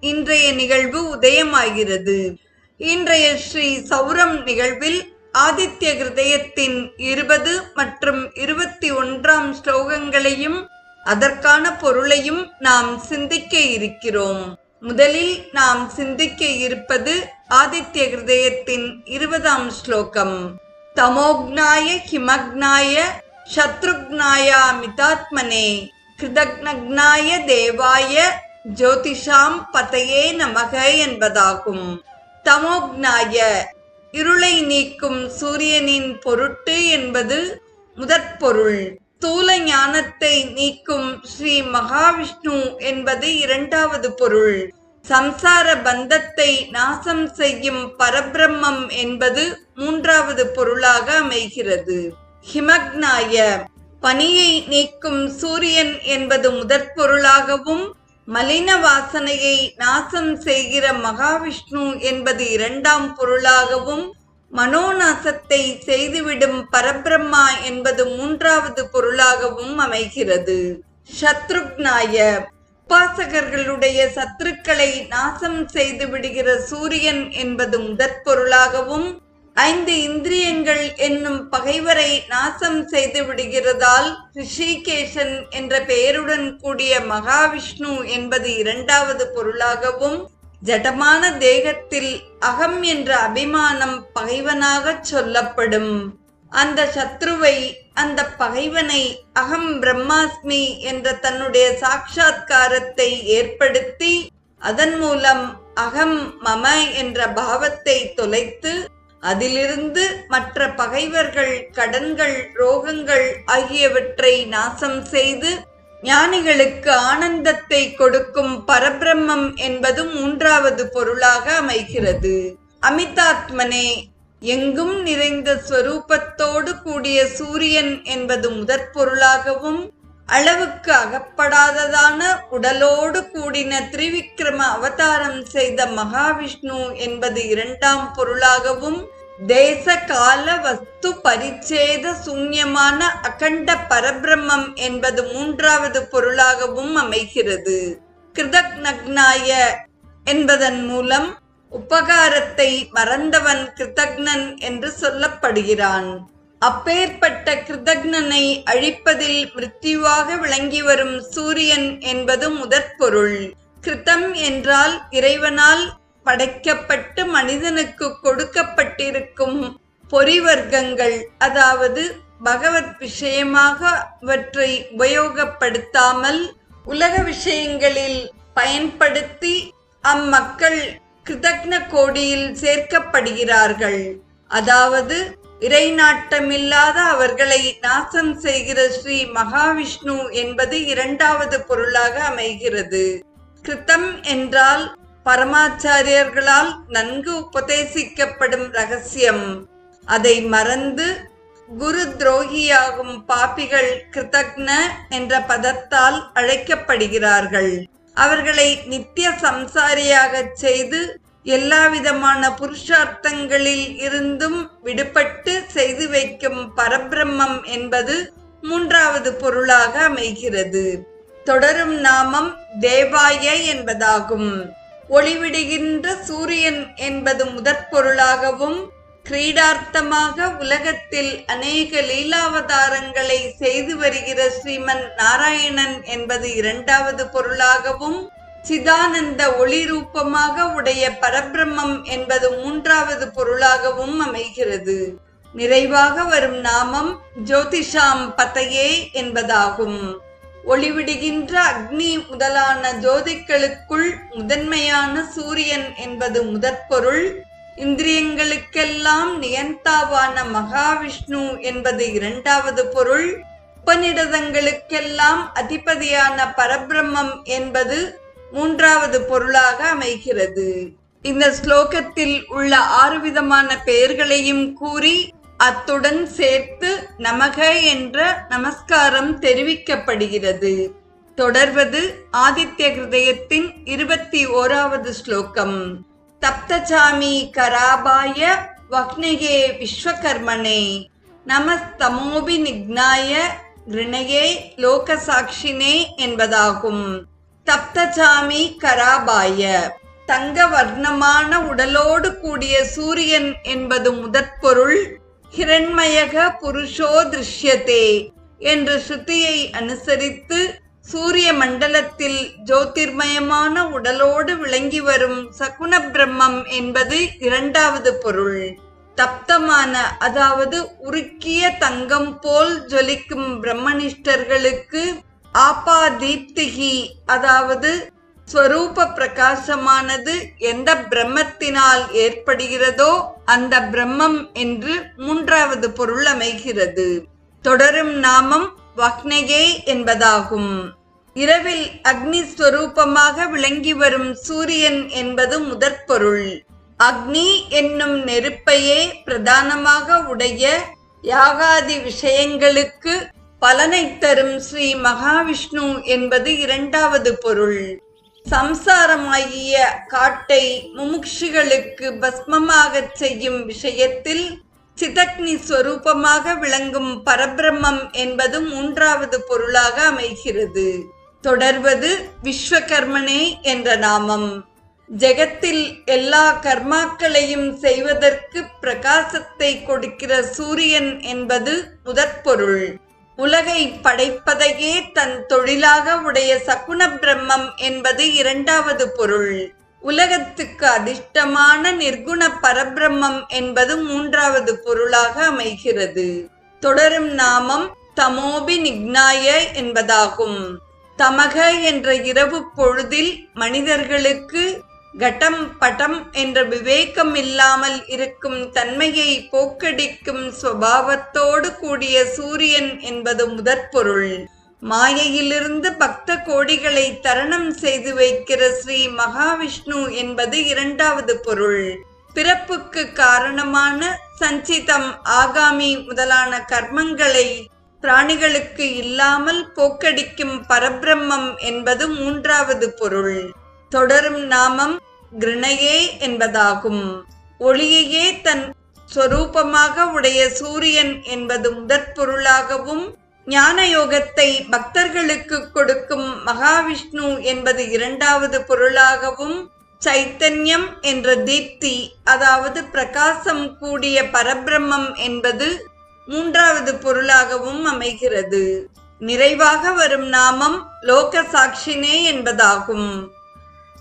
இன்றைய நிகழ்வு உதயமாகிறது. இன்றைய ஸ்ரீ சௌரம் நிகழ்வில் ஆதித்ய கிருதயத்தின் இருபது மற்றும் இருபத்தி ஒன்றாம் ஸ்லோகங்களையும் அதற்கான பொருளையும் நாம் சிந்திக்க இருக்கிறோம். முதலில் நாம் சிந்திக்க இருப்பது ஆதித்ய கிருதயத்தின் இருபதாம் ஸ்லோகம். தமோக்னாய ஹிமக்னாய சத்ருக்னாயா மிதாத்மனே கிருதக்னக்னாய தேவாய ஜோதிஷாம் பதையே நமக என்பதாகும். தமோக்னாய இருளை நீக்கும் சூரியனின் பொருட்டு என்பது முதற்பொருள். ஸ்தூல ஞானத்தை நீக்கும் ஸ்ரீ மகாவிஷ்ணு என்பது இரண்டாவது பொருள். சம்சார பந்தத்தை நாசம் செய்யும் பரபிரம்மம் என்பது மூன்றாவது பொருளாக அமைகிறது. ஹிமக்னாய பனியை நீக்கும் சூரியன் என்பது முதற் பொருளாகவும் மலின வாசனையை நாசம் செய்கிற மகாவிஷ்ணு என்பது இரண்டாம் பொருளாகவும் மனோநாசத்தை செய்துவிடும் பரபிரம்மா என்பது மூன்றாவது பொருளாகவும் அமைகிறது. சத்ருக்னாய உபாசகர்களுடைய சத்துருக்களை நாசம் செய்து விடுகிற சூரியன் என்பது முதற் பொருளாகவும் ஐந்து இந்திரியங்கள் என்னும் பகைவரை நாசம் செய்து விடுகிறதால் ரிஷிகேசன் என்ற பெயருடன் கூடிய மகாவிஷ்ணு என்பது இரண்டாவது பொருளாகவும் ஜடமான தேகத்தில் அகம் என்ற அபிமானம் பகைவனாக சொல்லப்படும். அந்த சத்ருவை அந்த பகைவனை அகம் பிரம்மாஸ்மி என்ற தன்னுடைய சாட்சா்காரத்தை ஏற்படுத்தி அதன் மூலம் அகம் மம என்ற பாவத்தை தொலைத்து அதிலிருந்து மற்ற பகைவர்கள் கடன்கள் ரோகங்கள் ஆகியவற்றை நாசம் செய்து ஞானிகளுக்கு ஆனந்தத்தை கொடுக்கும் பரபிரம்மம் என்பது மூன்றாவது பொருளாக அமைகிறது. அமிதாத்மனே எங்கும் நிறைந்த ஸ்வரூபத்தோடு கூடிய சூரியன் என்பது முதற் பொருளாகவும் அளவுக்கு அகப்படாததான உடலோடு கூடின திரிவிக்ரம அவதாரம் செய்த மகாவிஷ்ணு என்பது இரண்டாம் பொருளாகவும் தேச கால வஸ்து பரிச்சேத சூன்யமான அகண்ட பரபிரம்மம் என்பது மூன்றாவது பொருளாகவும் அமைகிறது. கிருதக் நக்னாய என்பதன் மூலம் உபகாரத்தை மறந்தவன் கிருதக்னன் என்று சொல்லப்படுகிறான். அப்பேற்பட்ட கிருதக்னனை அழிப்பதில் மிருத்யுவாக விளங்கி வரும் சூரியன் என்பது முதற்பொருள். கிருதம் என்றால் இறைவனால் படைக்கப்பட்டு மனிதனுக்கு கொடுக்கப்பட்டிருக்கும் பொறிவர்க்கங்கள் அதாவது பகவத் விஷயமாக அவற்றை உபயோகப்படுத்தாமல் உலக விஷயங்களில் பயன்படுத்தி அம்மக்கள் கிருதக்ன கோடியில் சேர்க்கப்படுகிறார்கள். அதாவது இறை நாட்டமில்லாத அவர்களை நாசம் செய்கிற ஸ்ரீ மகாவிஷ்ணு என்பது இரண்டாவது பொருளாக அமைகிறது. கிருத்தம் என்றால் பரமாச்சாரியர்களால் நன்கு உபதேசிக்கப்படும் ரகசியம். அதை மறந்து குரு துரோகியாகும் பாப்பிகள் கிருதக்ன என்ற பதத்தால் அழைக்கப்படுகிறார்கள். அவர்களை நித்திய சம்சாரியாக செய்து எல்லா விதமான புருஷார்த்தங்களில் இருந்தும் விடுபட்டு செய்து வைக்கும் பரபிரம்மம் என்பது மூன்றாவது பொருளாக அமைகிறது. தொடரும் நாமம் தேவாய என்பதாகும். ஒளிவிடுகின்ற சூரியன் என்பது முதற் பொருளாகவும் கிரீடார்த்தமாக உலகத்தில் அநேக லீலாவதாரங்களை செய்து வருகிற ஸ்ரீமன் நாராயணன் என்பது இரண்டாவது பொருளாகவும் சிதானந்த ஒளி ரூபமாக உடைய பரபிரம்மம் என்பது மூன்றாவது பொருளாகவும் அமைகிறது. நிறைவாக வரும் நாமம் ஜோதிஷாம் பதையே என்பதாகும். ஒளிவிடுகின்ற அக்னி முதலான ஜோதிகளுக்குள் முதன்மையான சூரியன் என்பது முதற்பொருள். இந்திரியங்களுக்கெல்லாம் நியந்தாவான மகாவிஷ்ணு என்பது இரண்டாவது பொருள். உபநிடதங்களுக்கெல்லாம் அதிபதியான பரபிரம்மம் என்பது மூன்றாவது பொருளாக அமைகிறது. இந்த ஸ்லோகத்தில் உள்ள ஆறு விதமான பெயர்களையும் கூறி அத்துடன் சேர்த்து நமக என்ற நமஸ்காரம் தெரிவிக்கப்படுகிறது. தொடர்வது ஆதித்ய ஹிருதயத்தின் இருபத்தி ஓராவது ஸ்லோகம். தப்தசாமி கராபாய வக்னகே விஸ்வகர்மனே. நமஸ்தமோபி நிக்னாய கிருணையே லோகசாட்சினே என்பதாகும். தப்தசாமி கராபாய. தங்க வர்ணமான உடலோடு கூடிய சூரியன் என்பது முதற்பொருள். ஹிரண்மயக புருஷோ திருஷ்யதே என்ற ஸ்ருதியை அனுசரித்து சூரிய மண்டலத்தில் ஜோதிர்மயமான உடலோடு விளங்கி வரும் சகுன பிரம்மம் என்பது இரண்டாவது பொருள். தப்தமான அதாவது உருக்கிய தங்கம் போல் ஜொலிக்கும் பிரம்மனிஷ்டர்களுக்கு ஆபா தீப்திகி அதாவது ஸ்வரூப பிரகாசமானது எந்த பிரம்மத்தினால் ஏற்படுகிறதோ அந்த பிரம்மம் என்று மூன்றாவது பொருள் அமைகிறது. தொடரும் நாமம் வக்னகே என்பதாகும். இரவில் அக்னி ஸ்வரூபமாக விளங்கி வரும் சூரியன் என்பது முதற்பொருள். அக்னி என்னும் நெருப்பையே பிரதானமாக உடைய யாகாதி விஷயங்களுக்கு பலனை தரும் ஸ்ரீ மகாவிஷ்ணு என்பது இரண்டாவது பொருள். சம்சாரமாகிய காட்டை முமுட்சுகளுக்கு பஸ்மமாகச் செய்யும் விஷயத்தில் சிதக்னி ஸ்வரூபமாக விளங்கும் பரபிரம்மம் என்பது மூன்றாவது பொருளாக அமைகிறது. தொடர்வது விஸ்வகர்மனே என்ற நாமம். ஜெகத்தில் எல்லா கர்மாக்களையும் செய்வதற்கு பிரகாசத்தை கொடுக்கிற சூரியன் என்பது முதற்பொருள் உலகை படைப்பதையே தன் தொழிலாக உடைய சகுன பிரம்மம் என்பது இரண்டாவது பொருள். உலகத்துக்கு அதிர்ஷ்டமான நிர்குண பரபிரம்மம் என்பது மூன்றாவது பொருளாக அமைகிறது. தொடரும் நாமம் தமோபி நிக்னாய என்பதாகும். தமக என்ற இரவு பொழுதில் மனிதர்களுக்கு கட்டம் பட்டம் என்ற விவேகம் இல்லாமல் இருக்கும் தன்மையை போக்கடிக்கும் சுவாவத்தோடு கூடிய சூரியன் என்பது முதற்பொருள். மாயையிலிருந்து பக்த கோடிகளை தரணம் செய்து வைக்கிற ஸ்ரீ மகாவிஷ்ணு என்பது இரண்டாவது பொருள். பிறப்புக்கு காரணமான சஞ்சிதம் ஆகாமி முதலான கர்மங்களை பிராணிகளுக்கு இல்லாமல் போக்கடிக்கும் பரபிரம்மம் என்பது மூன்றாவது பொருள். தொடரும் நாமம் கிருணையே என்பதாகும். ஒளியையே தன் சொரூபமாக உடைய சூரியன் என்பது முதற் பொருளாகவும் ஞான யோகத்தை பக்தர்களுக்கு கொடுக்கும் மகாவிஷ்ணு என்பது இரண்டாவது பொருளாகவும் சைத்தன்யம் என்ற தீப்தி அதாவது பிரகாசம் கூடிய பரபிரம்மம் என்பது மூன்றாவது பொருளாகவும் அமைகிறது. நிறைவாக வரும் நாமம் லோக சாட்சினே என்பதாகும்.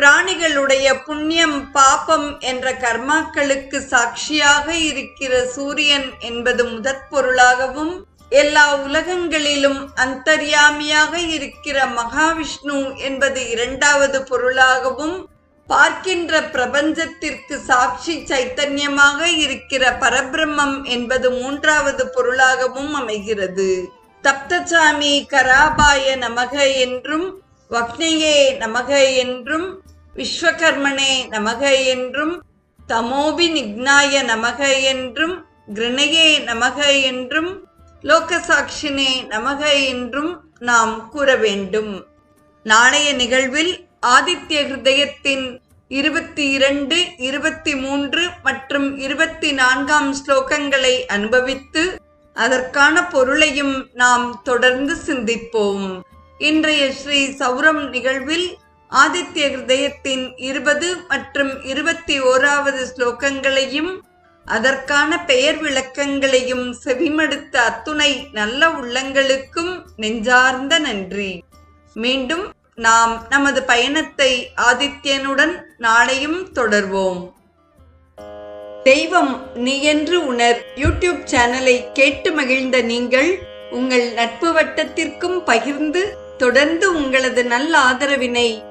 பிராணிகளுடைய புண்ணியம் பாப்பம் என்ற கர்மாக்களுக்கு சாட்சியாக இருக்கிற சூரியன் என்பது முதற் பொருளாகவும் எல்லா உலகங்களிலும் அந்தர்யாமியாக இருக்கிற மகாவிஷ்ணு என்பது இரண்டாவது பொருளாகவும் பார்க்கின்ற பிரபஞ்சத்திற்கு சாட்சி சைத்தன்யமாக இருக்கிற பரபிரம்மம் என்பது மூன்றாவது பொருளாகவும் அமைகிறது. தப்தசாமி கராபாய நமக என்றும் வக்னையே நமக என்றும் விஸ்வகர்மனே நமக என்றும் தமோபி நிக்னாய நமக என்றும் கிருணையே நமக என்றும் லோகசாட்சினே நமக என்றும் நாம் கூற வேண்டும். நாளைய நிகழ்வில் ஆதித்ய ஹிருதயத்தின் இருபத்தி இரண்டு இருபத்தி மூன்று மற்றும் இருபத்தி நான்காம் ஸ்லோகங்களை அனுபவித்து அதற்கான பொருளையும் நாம் தொடர்ந்து சிந்திப்போம். இன்றைய ஸ்ரீ சௌரம் நிகழ்வில் ஆதித்ய ஹிருதயத்தின் இருபது மற்றும் இருபத்தி ஓராவது ஸ்லோகங்களையும் அதற்கான பெயர் விளக்கங்களையும் செவிமடுத்த அத்துணை நல்ல உள்ளங்களுக்கும் நெஞ்சார்ந்த நன்றி. மீண்டும் நாம் நமது பயணத்தை ஆதித்யனுடன் நாளையும் தொடர்வோம். தெய்வம் நீ என்று உணர் யூடியூப் சேனலை கேட்டு மகிழ்ந்த நீங்கள் உங்கள் நட்பு வட்டத்திற்கும் பகிர்ந்து தொடர்ந்து உங்களது நல்ல ஆதரவினை